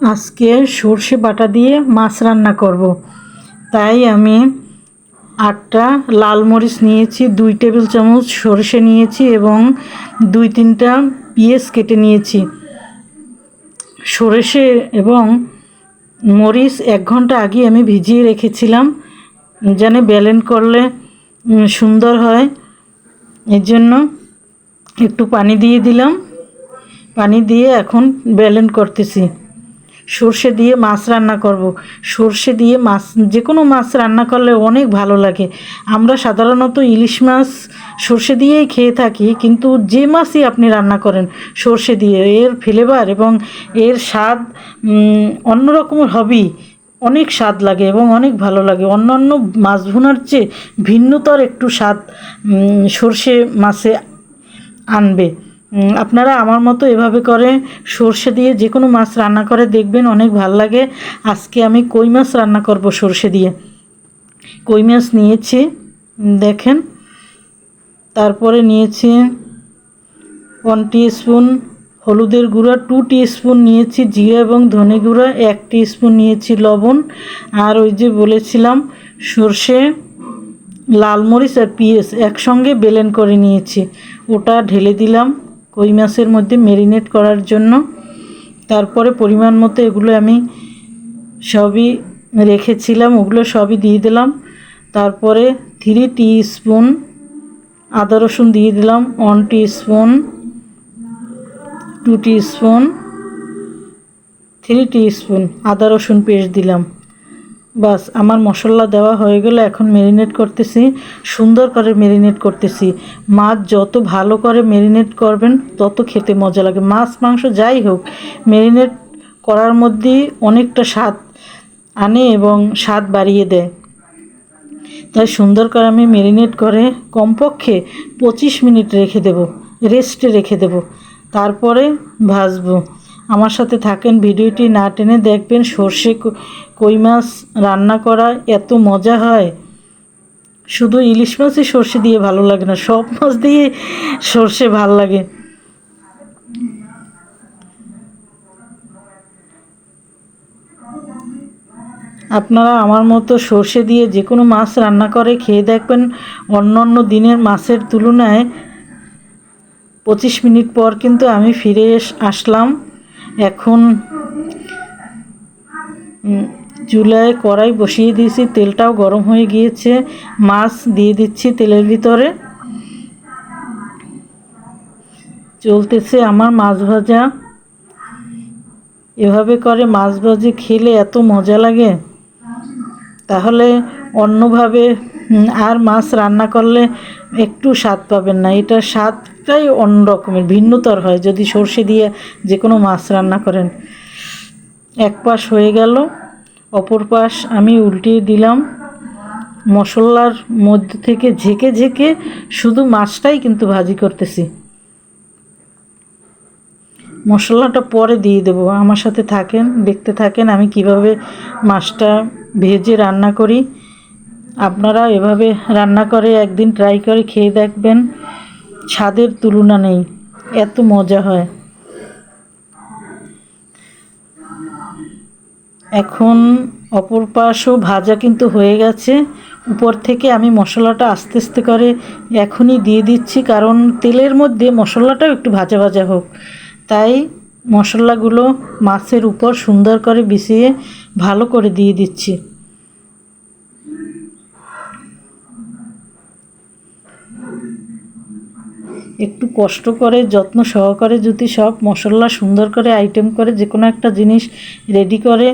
আজকে সর্ষে বাটা দিয়ে মাছ রান্না করব। তাই আমি আটটা লাল মরিচ নিয়েছি, দুই টেবিল চামচ সর্ষে নিয়েছি এবং দুই তিনটা পেঁয়াজ কেটে নিয়েছি। সর্ষে এবং মরিচ এক ঘণ্টা আগে আমি ভিজিয়ে রেখেছিলাম, যেন ব্যালেন্ড করলে সুন্দর হয়। এর জন্য একটু পানি দিয়ে দিলাম। পানি দিয়ে এখন ব্যালেন্ড করতেছি। সর্ষে দিয়ে মাছ রান্না করব। সর্ষে দিয়ে মাছ যে কোনো মাছ রান্না করলে অনেক ভালো লাগে। আমরা সাধারণত ইলিশ মাছ সর্ষে দিয়েই খেয়ে থাকি কিন্তু যে মাছই আপনি রান্না করেন সর্ষে দিয়ে এর ফ্লেভার এবং এর স্বাদ উম, অন্যরকমের হবেই। অনেক স্বাদ লাগে এবং অনেক ভালো লাগে। অন্যান্য মাছ ভুনার চেয়ে ভিন্নতর একটু স্বাদ সর্ষে মাছে আনবে। আপনারা আমার মতো এভাবে করে সর্ষে দিয়ে যে কোনো মাছ রান্না করে দেখবেন অনেক ভালো লাগে। আজকে আমি কই মাছ রান্না করব সর্ষে দিয়ে? কই মাছ নিয়েছি দেখেন। তারপরে নিয়েছি ওয়ান স্পুন হলুদের গুঁড়া টু স্পুন নিয়েছি জিরা এবং ধনে গুঁড়া, এক স্পুন নিয়েছি লবণ। আর ওই যে বলেছিলাম, সর্ষে, লাল মরিচ আর পিঁয়াজ একসঙ্গে বেলেন করে নিয়েছি। ওটা ঢেলে দিলাম। কই মাছের মধ্যে মেরিনেট করার জন্য। তারপরে পরিমাণ মতো এগুলো আমি সবই রেখেছিলাম, ওগুলো সবই দিয়ে দিলাম। তারপরে থ্রি টি স্পুন আদা রসুন দিয়ে দিলাম one teaspoon two teaspoon three teaspoon আদা রসুন পেস্ট দিলাম। বাস, আমার মশলা দেওয়া হয়ে গেলে এখন মেরিনেট করতেছি, সুন্দর করে মেরিনেট করতেছি। মাছ যত ভালো করে মেরিনেট করবেন, তত খেতে মজা লাগে। মাছ, মাংস যাই হোক মেরিনেট করার মধ্যেই অনেকটা স্বাদ আনে এবং স্বাদ বাড়িয়ে দেয়। তাই সুন্দর করে আমি মেরিনেট করে কমপক্ষে পঁচিশ মিনিট রেখে দেব রেস্টে রেখে দেব। তারপরে ভাজবো। আমার সাথে থাকেন, ভিডিওটি না টেনে দেখবেন, সর্ষে কই মাছ রান্না করা এত মজা হয়। শুধু ইলিশ মাছই সর্ষে দিয়ে ভালো লাগে না, সব মাছ দিয়ে সর্ষে ভালো লাগে। আপনারা আমার মতো সর্ষে দিয়ে যে কোনো মাছ রান্না করে, খেয়ে দেখবেন অন্য অন্য দিনের মাছের তুলনায় পঁচিশ মিনিট পর কিন্তু আমি ফিরে আসলাম। এখন চুলায় কড়াই বসিয়ে দিয়েছি, তেলটাও গরম হয়ে গিয়েছে, মাছ দিয়ে দিচ্ছি তেলের ভিতরে। চলতেছে আমার মাছ ভাজা। এভাবে করে মাছ ভাজি খেলে এত মজা লাগে। তাহলে অন্যভাবে আর মাছ রান্না করলে একটু স্বাদ পাবেন না। এটা স্বাদটাই অন্য রকমের, ভিন্নতর হয়। যদি সর্ষে দিয়ে যে কোনো মাছ রান্না করেন। এক পাশ হয়ে গেল, অপর পাশ আমি উল্টিয়ে দিলাম। মশলার মধ্যে থেকে ঝেঁকে ঝেঁকে শুধু মাছটাই কিন্তু ভাজি করতেছি। মশলাটা পরে দিয়ে দেবো। আমার সাথে থাকেন, দেখতে থাকেন আমি কীভাবে মাছটা ভেজে রান্না করি। আপনারা এভাবে রান্না করে একদিন ট্রাই করে খেয়ে দেখবেন। স্বাদের তুলনা নেই, এত মজা হয়। এখন অপর পাশও ভাজা কিন্তু হয়ে গেছে। উপর থেকে আমি মশলাটা আস্তে আস্তে করে এখনই দিয়ে দিচ্ছি, কারণ তেলের মধ্যে মশলাটাও একটু ভাজা ভাজা হোক। তাই মশলাগুলো মাছের উপর সুন্দর করে বিছিয়ে ভালো করে দিয়ে দিচ্ছি। একটু কষ্ট করে, যত্ন সহকারে যদি সব মশলা সুন্দর করে আইটেম করে যে কোনো একটা জিনিস রেডি করে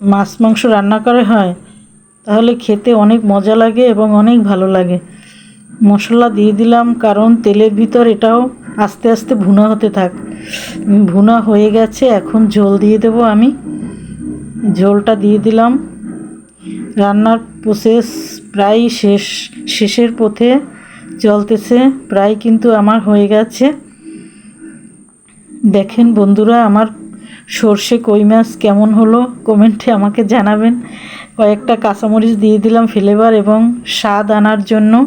মাছ, মাংস রান্না করে হয়, তাহলে খেতে অনেক মজা লাগে এবং অনেক ভালো লাগে। মশলা দিয়ে দিলাম কারণ তেলের ভিতর এটাও আস্তে আস্তে ভুনা হতে থাক। ভুনা হয়ে গেছে, এখন ঝোল দিয়ে দেবো আমি। ঝোলটা দিয়ে দিলাম। রান্নার প্রসেস প্রায় শেষ, শেষের পথে চলতেছে, প্রায় কিন্তু আমার হয়ে গেছে। দেখেন বন্ধুরা, আমার সর্ষে কই মাছ কেমন হলো? কমেন্টে আমাকে জানাবেন। কয়েকটা কাঁচামরিচ দিয়ে দিলাম ফ্লেভার এবং স্বাদ আনার জন্য।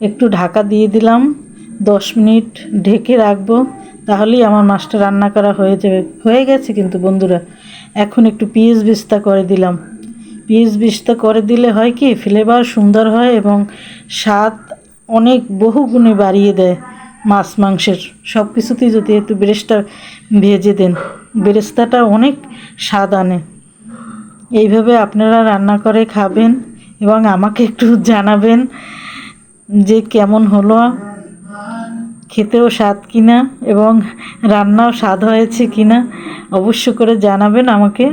একটু ঢাকা দিয়ে দিলাম। দশ মিনিট ঢেকে রাখব, তাহলেই আমার মাছটা রান্না করা হয়ে যাবে। হয়ে গেছে কিন্তু বন্ধুরা। এখন একটু পিস বিস্তা করে দিলাম। পিস বিস্তা করে দিলে হয় কি ফ্লেভার সুন্দর হয় এবং স্বাদ অনেক বহু গুণে বাড়িয়ে দেয় মাছ, মাংসের। সব কিছুতেই যদি একটু বেরেস্তা ভেজে দেন, বেরেস্তাটা অনেক স্বাদ আনে। এইভাবে আপনারা রান্না করে খাবেন এবং আমাকে একটু জানাবেন যে কেমন হলো, খেতেও স্বাদ কিনা এবং রান্নাও স্বাদ হয়েছে কিনা অবশ্য করে জানাবেন আমাকে।